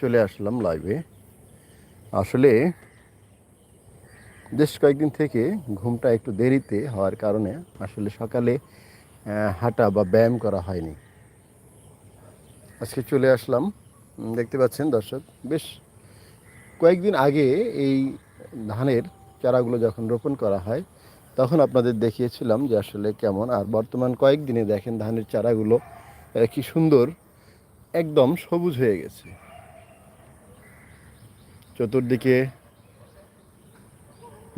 চলে আসলাম লাইভে আসলে বেশ কয়েকদিন থেকে ঘুমটা একটু দেরিতে হওয়ার কারণে আসলে সকালে হাঁটা বা ব্যায়াম করা হয়নি। আজকে চলে আসলাম। দেখতে পাচ্ছেন দর্শক, বেশ কয়েকদিন আগে এই ধানের চারাগুলো যখন রোপণ করা হয়, তখন আপনাদের দেখিয়েছিলাম যে আসলে কেমন। আর বর্তমান কয়েকদিনে দেখেন ধানের চারাগুলো কি সুন্দর, একদম সবুজ হয়ে গেছে। চতুর্দিকে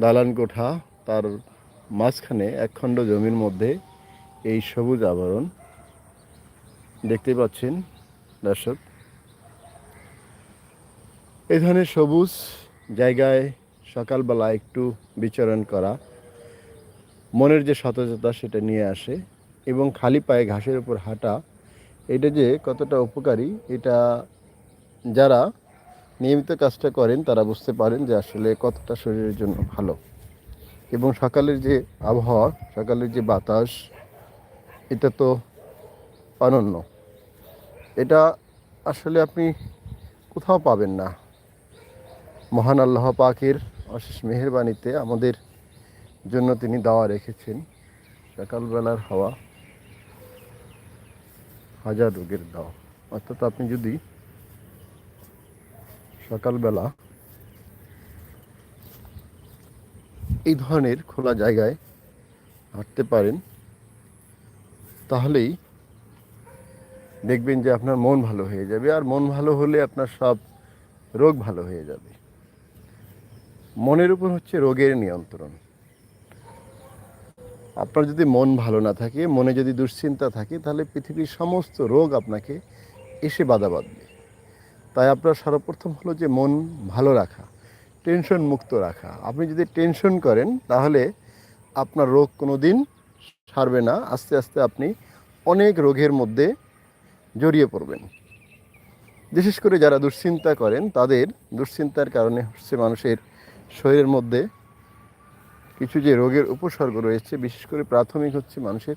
দালান কোঠা, তার মাঝখানে একখণ্ড জমির মধ্যে এই সবুজ আবরণ দেখতে পাচ্ছেন দর্শক। এই ধরনের সবুজ জায়গায় সকালবেলা একটু বিচরণ করা, মনের যে সতেজতা সেটা নিয়ে আসে এবং খালি পায়ে ঘাসের উপর হাঁটা, এটা যে কতটা উপকারী, এটা যারা নিয়মিত কাজটা করেন, তারা বুঝতে পারেন যে আসলে কতটা শরীরের জন্য ভালো। এবং সকালের যে আবহাওয়া, সকালের যে বাতাস, এটা তো অনন্য। এটা আসলে আপনি কোথাও পাবেন না। মহান আল্লাহ পাকের অশেষ মেহেরবানিতে আমাদের জন্য তিনি দাওয়া রেখেছেন, সকালবেলার হাওয়া হাজার রোগের দাওয়া। অর্থাৎ আপনি যদি সকালবেলা এই ধরনের খোলা জায়গায় হাঁটতে পারেন, তাহলেই দেখবেন যে আপনার মন ভালো হয়ে যাবে আর মন ভালো হলে আপনার সব রোগ ভালো হয়ে যাবে। মনের উপর হচ্ছে রোগের নিয়ন্ত্রণ। আপনার যদি মন ভালো না থাকে, মনে যদি দুশ্চিন্তা থাকে, তাহলে পৃথিবীর সমস্ত রোগ আপনাকে এসে বাধা বাঁধবে। তাই আপনার সর্বপ্রথম হলো যে মন ভালো রাখা টেনশন মুক্ত রাখা। আপনি যদি টেনশন করেন, তাহলে আপনার রোগ কোনো দিন সারবে না। আস্তে আস্তে আপনি অনেক রোগের মধ্যে জড়িয়ে পড়বেন। বিশেষ করে যারা দুশ্চিন্তা করেন, তাদের দুশ্চিন্তার কারণে হচ্ছে মানুষের শরীরের মধ্যে কিছু যে রোগের উপসর্গ রয়েছে, বিশেষ করে প্রাথমিক হচ্ছে মানুষের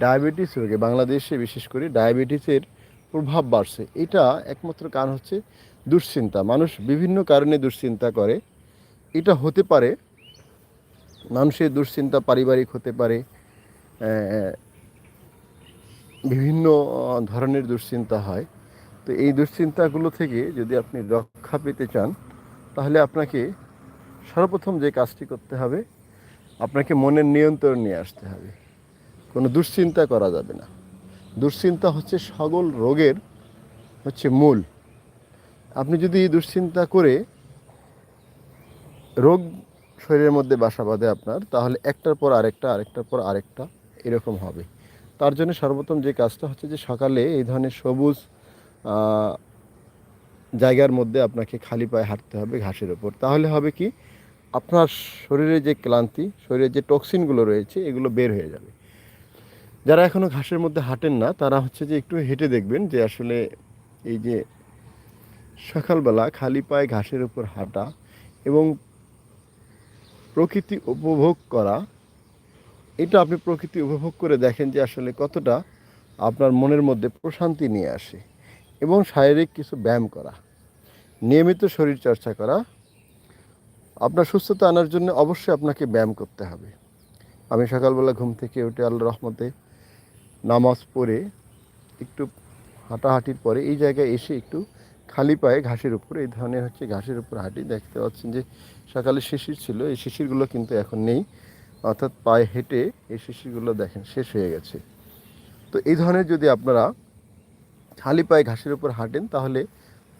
ডায়াবেটিস রোগে। বাংলাদেশে বিশেষ করে ডায়াবেটিসের প্রভাব বাড়ছে। এটা একমাত্র কারণ হচ্ছে দুশ্চিন্তা। মানুষ বিভিন্ন কারণে দুশ্চিন্তা করে। এটা হতে পারে, মানুষের দুশ্চিন্তা পারিবারিক হতে পারে বিভিন্ন ধরনের দুশ্চিন্তা হয়। তো এই দুশ্চিন্তাগুলো থেকে যদি আপনি রক্ষা পেতে চান, তাহলে আপনাকে সর্বপ্রথম যে কাজটি করতে হবে, আপনাকে মনের নিয়ন্ত্রণ নিয়ে আসতে হবে। কোনো দুশ্চিন্তা করা যাবে না। দুশ্চিন্তা হচ্ছে সকল রোগের হচ্ছে মূল। আপনি যদি দুশ্চিন্তা করে রোগ শরীরের মধ্যে বাসা বাঁধে আপনার, তাহলে একটার পর আরেকটা, আরেকটার পর আরেকটা এরকম হবে। তার জন্য সর্বপ্রথম যে কাজটা হচ্ছে যে সকালে এই ধরনের সবুজ জায়গার মধ্যে আপনাকে খালি পায়ে হাঁটতে হবে ঘাসের ওপর। তাহলে হবে কি, আপনার শরীরে যে ক্লান্তি, শরীরে যে টক্সিনগুলো রয়েছে, এগুলো বের হয়ে যাবে। যারা এখনও ঘাসের মধ্যে হাঁটেন না, তারা হচ্ছে যে একটু হেঁটে দেখবেন যে আসলে এই যে সকালবেলা খালি পায়ে ঘাসের উপর হাঁটা এবং প্রকৃতি উপভোগ করা, এটা আপনি প্রকৃতি উপভোগ করে দেখেন যে আসলে কতটা আপনার মনের মধ্যে প্রশান্তি নিয়ে আসে এবং শারীরিক কিছু ব্যায়াম করা, নিয়মিত শরীর চর্চা করা, আপনার সুস্থতা আনার জন্য অবশ্যই আপনাকে ব্যায়াম করতে হবে। আমি সকালবেলা ঘুম থেকে উঠে আল্লাহ রহমতে নামাজ পড়ে একটু হাঁটাহাঁটির পরে এই জায়গায় এসে একটু খালি পায়ে ঘাসের উপর, এই ধরনের হচ্ছে ঘাসের উপর হাঁটি দেখতে পাচ্ছেন যে সকালে শিশির ছিল, এই শিশিরগুলো কিন্তু এখন নেই। অর্থাৎ পায়ে হেঁটে এই শিশিরগুলো দেখেন শেষ হয়ে গেছে। তো এই ধরনের যদি আপনারা খালি পায়ে ঘাসের উপর হাঁটেন, তাহলে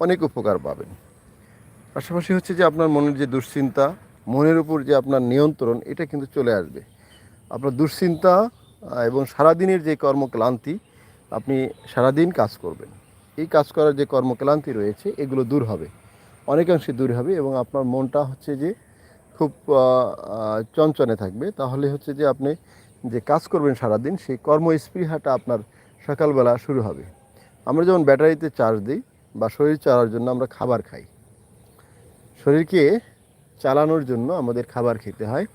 অনেক উপকার পাবেন। পাশাপাশি হচ্ছে যে আপনার মনের যে দুশ্চিন্তা, মনের উপর যে আপনার নিয়ন্ত্রণ, এটা কিন্তু চলে আসবে। আপনার দুশ্চিন্তা এবং সারাদিনের যে কর্মক্লান্তি, আপনি সারাদিন কাজ করবেন। এই কাজ করার যে কর্মক্লান্তি রয়েছে, এগুলো দূর হবে। অনেকাংশে দূর হবে এবং আপনার মনটা হচ্ছে যে খুব চঞ্চনে থাকবে। তাহলে হচ্ছে যে আপনি যে কাজ করবেন সারাদিন, সেই কর্মস্পৃহাটা আপনার সকালবেলা শুরু হবে। আমরা যেমন ব্যাটারিতে চার্জ দিই বা শরীর চালার জন্য আমরা খাবার খাই। শরীরকে চালানোর জন্য আমাদের খাবার খেতে হয়।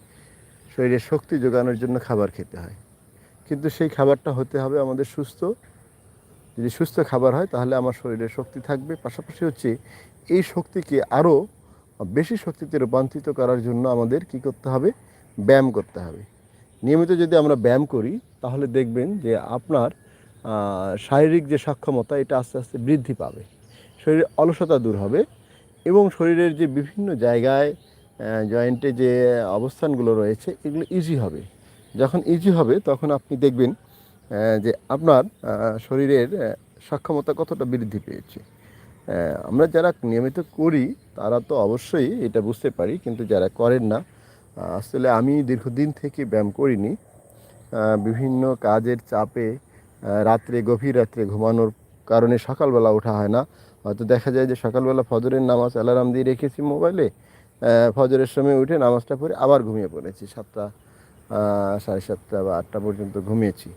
শরীরে শক্তি যোগানোর জন্য খাবার খেতে হয়। কিন্তু সেই খাবারটা হতে হবে আমাদের সুস্থ। যদি সুস্থ খাবার হয়, তাহলে আমার শরীরে শক্তি থাকবে। পাশাপাশি হচ্ছে, এই শক্তিকে আরও বেশি শক্তিতে রূপান্তরিত করার জন্য আমাদের কি করতে হবে? ব্যায়াম করতে হবে। নিয়মিত যদি আমরা ব্যায়াম করি, তাহলে দেখবেন যে আপনার শারীরিক যে সক্ষমতা, এটা আস্তে আস্তে বৃদ্ধি পাবে। শরীরের অলসতা দূর হবে এবং শরীরের যে বিভিন্ন জায়গায় জয়েন্টে যে অবস্থানগুলো রয়েছে, এগুলো ইজি হবে। যখন ইজি হবে, তখন আপনি দেখবেন যে আপনার শরীরের সক্ষমতা কতটা বৃদ্ধি পেয়েছে। আমরা যারা নিয়মিত করি, তারা তো অবশ্যই এটা বুঝতে পারি, কিন্তু যারা করেন না আসলে আমি দীর্ঘদিন থেকে ব্যায়াম করিনি। বিভিন্ন কাজের চাপে রাত্রে, গভীর রাত্রে ঘুমানোর কারণে সকালবেলা ওঠা হয় না। হয়তো দেখা যায় যে সকালবেলা ফজরের নামাজ অ্যালার্ম দিয়ে রেখেছি মোবাইলে ফজরের সময় উঠে নামাজটা পড়ে আবার ঘুমিয়ে পড়েছি সাতটা সাড়ে সাতটা বা আটটা পর্যন্ত ঘুমিয়েছি।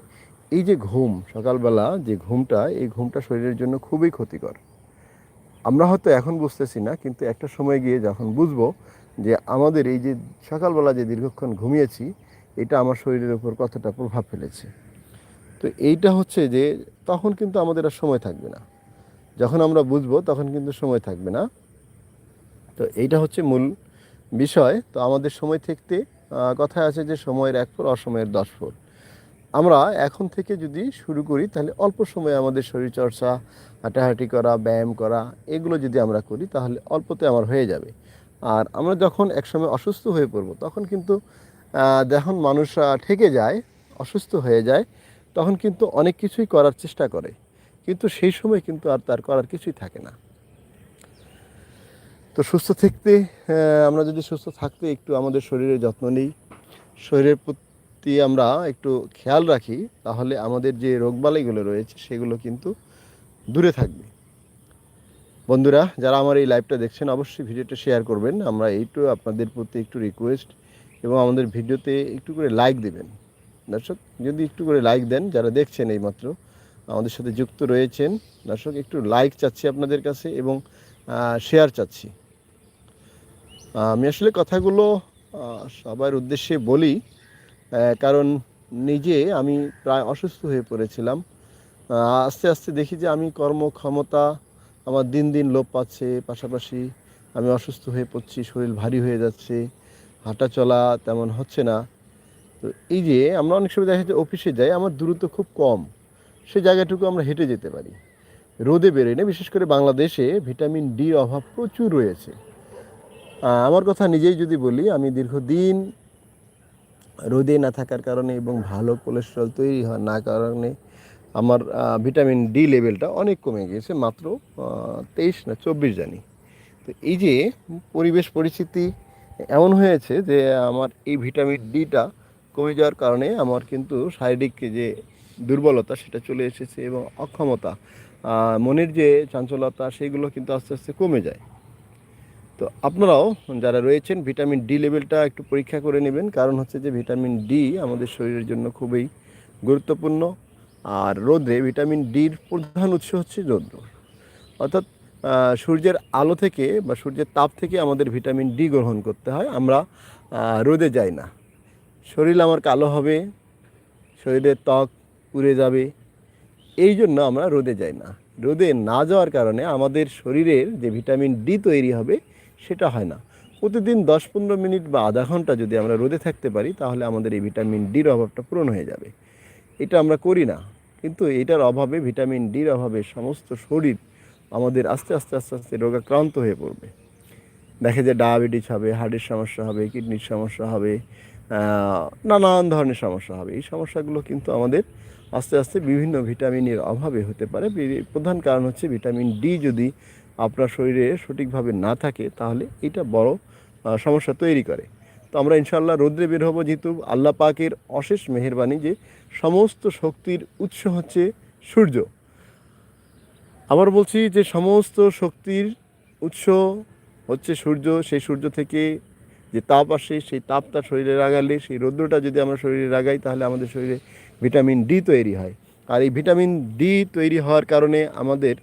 এই যে ঘুম, সকালবেলা যে ঘুমটা, এই ঘুমটা শরীরের জন্য খুবই ক্ষতিকর। আমরা হয়তো এখন বুঝতেছি না, কিন্তু একটা সময় গিয়ে যখন বুঝব যে আমাদের এই যে সকালবেলা যে দীর্ঘক্ষণ ঘুমিয়েছি, এটা আমার শরীরের উপর কতটা প্রভাব ফেলেছে। তো এইটা হচ্ছে যে তখন কিন্তু আমাদের আর সময় থাকবে না। যখন আমরা বুঝব তখন কিন্তু সময় থাকবে না। তো এইটা হচ্ছে মূল বিষয়। তো আমাদের সময় থাকতে কথায় আছে যে সময়ের এক ফোর অসময়ের দশ ফোর আমরা এখন থেকে যদি শুরু করি, তাহলে অল্প সময়ে আমাদের শরীরচর্চা, হাঁটাহাঁটি করা, ব্যায়াম করা, এগুলো যদি আমরা করি, তাহলে অল্পতে আমার হয়ে যাবে। আর আমরা যখন একসময় অসুস্থ হয়ে পড়ব, তখন কিন্তু যখন মানুষ ঠেকে যায়, অসুস্থ হয়ে যায়, তখন কিন্তু অনেক কিছুই করার চেষ্টা করে। কিন্তু সেই সময় কিন্তু আর তার করার কিছুই থাকে না। তো সুস্থ থাকতে আমরা যদি সুস্থ থাকতে একটু আমাদের শরীরের যত্ন নিই, শরীরের প্রতি আমরা একটু খেয়াল রাখি, তাহলে আমাদের যে রোগবালাইগুলো রয়েছে সেগুলো কিন্তু দূরে থাকবে। বন্ধুরা, যারা আমার এই লাইভটা দেখছেন, অবশ্যই ভিডিওটা শেয়ার করবেন। আমরা এইটু আপনাদের প্রতি একটু রিকোয়েস্ট এবং আমাদের ভিডিওতে একটু করে লাইক দেবেন। দর্শক, যদি একটু করে লাইক দেন, যারা দেখছেন এইমাত্র, আমাদের সাথে যুক্ত রয়েছেন, দর্শক, একটু লাইক চাচ্ছি আপনাদের কাছে এবং শেয়ার চাচ্ছি। আমি আসলে কথাগুলো সবার উদ্দেশ্যে বলি কারণ নিজে আমি প্রায় অসুস্থ হয়ে পড়েছিলাম। আস্তে আস্তে দেখি যে আমি কর্মক্ষমতা আমার দিন দিন লোপ পাচ্ছে, পাশাপাশি আমি অসুস্থ হয়ে পড়ছি, শরীর ভারী হয়ে যাচ্ছে, হাঁটা চলা তেমন হচ্ছে না। তো এই যে আমরা অনেক সময় দেখা যায় অফিসে যাই, আমার দূরত্ব খুব কম, সে জায়গাটুকু আমরা হেঁটে যেতে পারি। রোদে বেরোয় না, বিশেষ করে বাংলাদেশে ভিটামিন ডি অভাব প্রচুর রয়েছে। আমার কথা নিজেই যদি বলি, আমি দীর্ঘদিন রোদে না থাকার কারণে এবং ভালো কোলেস্ট্রল তৈরি হওয়ার না কারণে আমার ভিটামিন ডি লেভেলটা অনেক কমে গিয়েছে মাত্র তেইশ না চব্বিশ জানি। তো এই যে পরিবেশ পরিস্থিতি এমন হয়েছে যে আমার এই ভিটামিন ডিটা কমে যাওয়ার কারণে আমার কিন্তু শারীরিক যে দুর্বলতা সেটা চলে এসেছে এবং অক্ষমতা মনের যে চাঞ্চলতা সেগুলো কিন্তু আস্তে আস্তে কমে যায়। তো আপনারাও যারা রয়েছেন, ভিটামিন ডি লেভেলটা একটু পরীক্ষা করে নেবেন। কারণ হচ্ছে যে ভিটামিন ডি আমাদের শরীরের জন্য খুবই গুরুত্বপূর্ণ। আর রোদে ভিটামিন ডির প্রধান উৎস হচ্ছে রৌদ্র। অর্থাৎ সূর্যের আলো থেকে বা সূর্যের তাপ থেকে আমাদের ভিটামিন ডি গ্রহণ করতে হয়। আমরা রোদে যাই না। শরীর আমার কালো হবে, শরীরের ত্বক পুড়ে যাবে। এই জন্য আমরা রোদে যাই না। রোদে না যাওয়ার কারণে আমাদের শরীরের যে ভিটামিন ডি তৈরি হবে সেটা হয় না। প্রতিদিন দশ পনেরো মিনিট বা আধা ঘণ্টা যদি আমরা রোদে থাকতে পারি, তাহলে আমাদের এই ভিটামিন ডির অভাবটা পূরণ হয়ে যাবে। এটা আমরা করি না, কিন্তু এটার অভাবে ভিটামিন ডির অভাবে সমস্ত শরীর আমাদের আস্তে আস্তে আস্তে আস্তে রোগাক্রান্ত হয়ে পড়বে। দেখে যে ডায়াবেটিস হবে, হার্টের সমস্যা হবে, কিডনির সমস্যা হবে নানান ধরনের সমস্যা হবে। এই সমস্যাগুলো কিন্তু আমাদের আস্তে আস্তে বিভিন্ন ভিটামিনের অভাবে হতে পারে। প্রধান কারণ হচ্ছে ভিটামিন ডি যদি আপনার শরীরে সঠিকভাবে না থাকে, তাহলে এটা বড় সমস্যা তৈরি করে। তো আমরা ইনশাল্লাহ রৌদ্রে বের হব যেহেতু আল্লাহ পাকের অশেষ মেহেরবানি যে সমস্ত শক্তির উৎস হচ্ছে সূর্য। আবার বলছি যে সমস্ত শক্তির উৎস হচ্ছে সূর্য, সেই সূর্য থেকে যে তাপ আসে, সেই তাপ তার শরীরে লাগালে সেই রৌদ্রটা যদি আমরা শরীরে লাগাই তাহলে আমাদের শরীরে ভিটামিন ডি তৈরি হয়। আর এই ভিটামিন ডি তৈরি হওয়ার কারণে আমাদের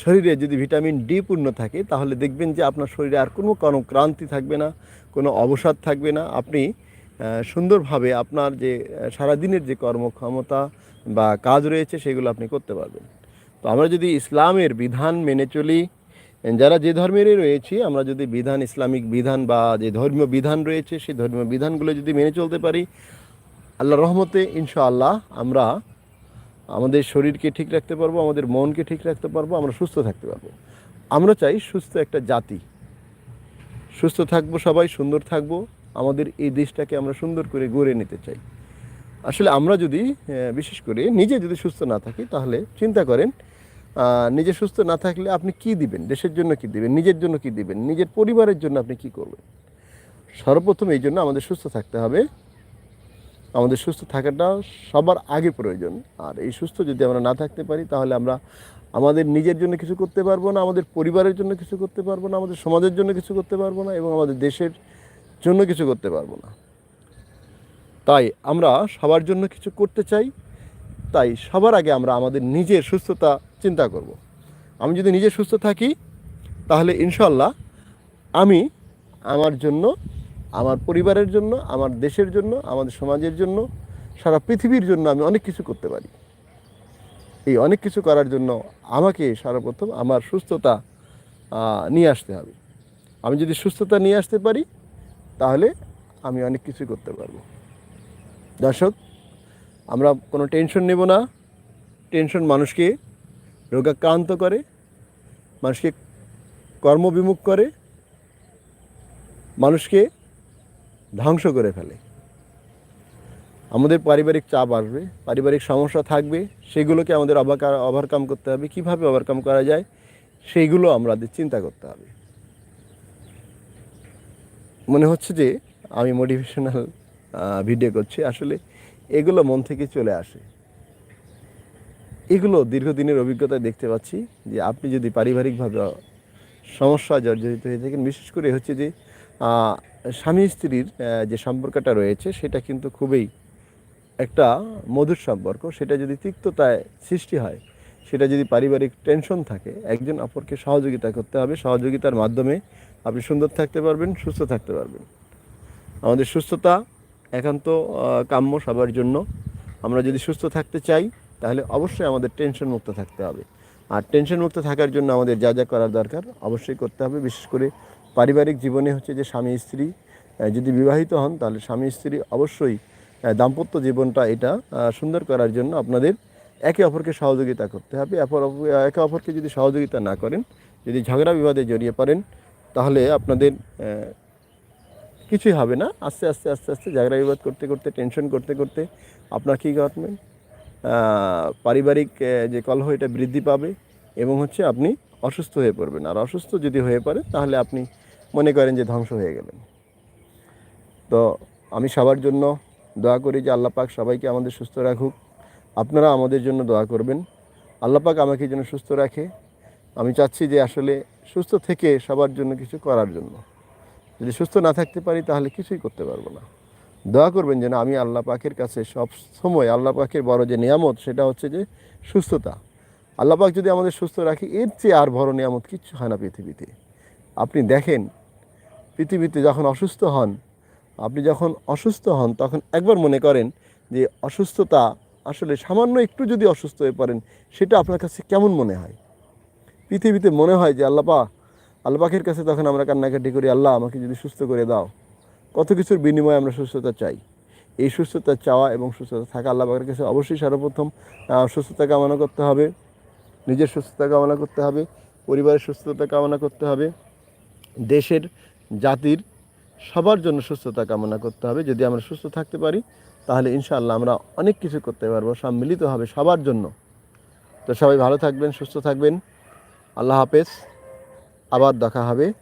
শরীরে যদি ভিটামিন ডি পূর্ণ থাকে, তাহলে দেখবেন যে আপনার শরীরে আর কোনো কোনো ক্রান্তি থাকবে না, কোনো অবসাদ থাকবে না। আপনি সুন্দরভাবে আপনার যে সারাদিনের যে কর্মক্ষমতা বা কাজ রয়েছে, সেগুলো আপনি করতে পারবেন। তো আমরা যদি ইসলামের বিধান মেনে চলি, যারা যে ধর্মেরই রয়েছি, আমরা যদি বিধান, ইসলামিক বিধান বা যে ধর্মীয় বিধান রয়েছে, সেই ধর্মীয় বিধানগুলো যদি মেনে চলতে পারি আল্লাহ রহমতে, ইনশাআল্লাহ আমরা আমাদের শরীরকে ঠিক রাখতে পারব, আমাদের মনকে ঠিক রাখতে পারব, আমরা সুস্থ থাকতে পারব। আমরা চাই সুস্থ একটা জাতি। সুস্থ থাকব সবাই, সুন্দর থাকব। আমাদের এই দেশটাকে আমরা সুন্দর করে গড়ে নিতে চাই। আসলে আমরা যদি বিশেষ করে নিজে যদি সুস্থ না থাকি, তাহলে চিন্তা করেন নিজে সুস্থ না থাকলে আপনি কি দিবেন? দেশের জন্য কি দিবেন? নিজের জন্য কি দিবেন? নিজের পরিবারের জন্য আপনি কি করবেন? সর্বপ্রথম এই জন্য আমাদের সুস্থ থাকতে হবে। আমাদের সুস্থ থাকাটা সবার আগে প্রয়োজন আর এই সুস্থ যদি আমরা না থাকতে পারি, তাহলে আমরা আমাদের নিজের জন্য কিছু করতে পারব না, আমাদের পরিবারের জন্য কিছু করতে পারব না, আমাদের সমাজের জন্য কিছু করতে পারব না এবং আমাদের দেশের জন্য কিছু করতে পারব না তাই আমরা সবার জন্য কিছু করতে চাই, তাই সবার আগে আমরা আমাদের নিজের সুস্থতা চিন্তা করব। আমি যদি নিজে সুস্থ থাকি, তাহলে ইনশাল্লাহ আমি আমার জন্য আমার পরিবারের জন্য, আমার দেশের জন্য, আমাদের সমাজের জন্য, সারা পৃথিবীর জন্য আমি অনেক কিছু করতে পারি। এই অনেক কিছু করার জন্য আমাকে সর্বপ্রথম আমার সুস্থতা নিয়ে আসতে হবে। আমি যদি সুস্থতা নিয়ে আসতে পারি, তাহলে আমি অনেক কিছু করতে পারব। দর্শক, আমরা কোনো টেনশন নেব না। টেনশন মানুষকে রোগাক্রান্ত করে, মানুষকে কর্মবিমুখ করে, মানুষকে ধ্বংস করে ফেলে। আমাদের পারিবারিক চাপ আসবে, পারিবারিক সমস্যা থাকবে, সেগুলোকে আমাদের অবাকার ওভারকাম করতে হবে। কীভাবে ওভারকাম করা যায়? সেইগুলো আমাদের চিন্তা করতে হবে। মনে হচ্ছে যে আমি মোটিভেশনাল ভিডিও করছি। আসলে এগুলো মন থেকে চলে আসে। এগুলো দীর্ঘদিনের অভিজ্ঞতায় দেখতে পাচ্ছি যে আপনি যদি পারিবারিকভাবে সমস্যা জর্জরিত হয়ে থাকেন, বিশেষ করে হচ্ছে যে স্বামী স্ত্রীর যে সম্পর্কটা রয়েছে, সেটা কিন্তু খুবই একটা মধুর সম্পর্ক। সেটা যদি তিক্ততায় সৃষ্টি হয়, সেটা যদি পারিবারিক টেনশন থাকে, একজন অপরকে সহযোগিতা করতে হবে। সহযোগিতার মাধ্যমে আপনি সুন্দর থাকতে পারবেন, সুস্থ থাকতে পারবেন। আমাদের সুস্থতা একান্ত কাম্য সবার জন্য। আমরা যদি সুস্থ থাকতে চাই, তাহলে অবশ্যই আমাদের টেনশন মুক্ত থাকতে হবে। আর টেনশন মুক্ত থাকার জন্য আমাদের যা যা করার দরকার, অবশ্যই করতে হবে। বিশেষ করে পারিবারিক জীবনে হচ্ছে যে স্বামী স্ত্রী যদি বিবাহিত হন, তাহলে স্বামী স্ত্রী অবশ্যই দাম্পত্য জীবনটা এটা সুন্দর করার জন্য আপনাদের একে অপরকে সহযোগিতা করতে হবে। অপর একে অপরকে যদি সহযোগিতা না করেন, যদি ঝগড়া বিবাদে জড়িয়ে পড়েন, তাহলে আপনাদের কিছুই হবে না। আস্তে আস্তে আস্তে আস্তে ঝগড়া বিবাদ করতে করতে টেনশন করতে করতে আপনার কী করবেন পারিবারিক যে কলহ এটা বৃদ্ধি পাবে এবং হচ্ছে আপনি অসুস্থ হয়ে পড়বেন। আর অসুস্থ যদি হয়ে পড়ে, তাহলে আপনি মনে করেন যে ধ্বংস হয়ে গেলেন। তো আমি সবার জন্য দোয়া করি যে আল্লাহ পাক সবাইকে আমাদের সুস্থ রাখুক। আপনারা আমাদের জন্য দোয়া করবেন। আল্লাহ পাক আমাকে যেন সুস্থ রাখে। আমি চাচ্ছি যে আসলে সুস্থ থেকে সবার জন্য কিছু করার জন্য। যদি সুস্থ না থাকতে পারি তাহলে কিছুই করতে পারব না। দোয়া করবেন যেন আমি আল্লাহ পাকের কাছে সব সময় আল্লাহ পাকের বড় যে নিয়ামত সেটা হচ্ছে যে সুস্থতা। আল্লাহ পাক যদি আমাদের সুস্থ রাখি, এর চেয়ে আর বড় নিয়ামত কিচ্ছু হয় না পৃথিবীতে। আপনি দেখেন, পৃথিবীতে যখন অসুস্থ হন, আপনি যখন অসুস্থ হন, তখন একবার মনে করেন যে অসুস্থতা আসলে সামান্য একটু যদি অসুস্থ হয়ে পড়েন, সেটা আপনার কাছে কেমন মনে হয়? পৃথিবীতে মনে হয় যে আল্লাপা আল্লাপাকের কাছে তখন আমরা কান্নাকাটি করি, আল্লাহ, আমাকে যদি সুস্থ করে দাও। কত কিছুর বিনিময়ে আমরা সুস্থতা চাই। এই সুস্থতা চাওয়া এবং সুস্থতা থাকা আল্লাহ পাকের কাছে অবশ্যই সর্বপ্রথম সুস্থতা কামনা করতে হবে, নিজের সুস্থতা কামনা করতে হবে, পরিবারের সুস্থতা কামনা করতে হবে। দেশের জাতির সবার জন্য সুস্থতা কামনা করতে হবে। যদি আমরা সুস্থ থাকতে পারি, তাহলে ইনশাআল্লাহ আমরা অনেক কিছু করতে পারব সম্মিলিতভাবে সবার জন্য। তো সবাই ভালো থাকবেন, সুস্থ থাকবেন। আল্লাহ হাফেজ। আবার দেখা হবে।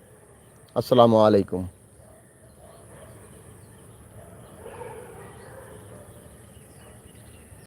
আসসালামু আলাইকুম।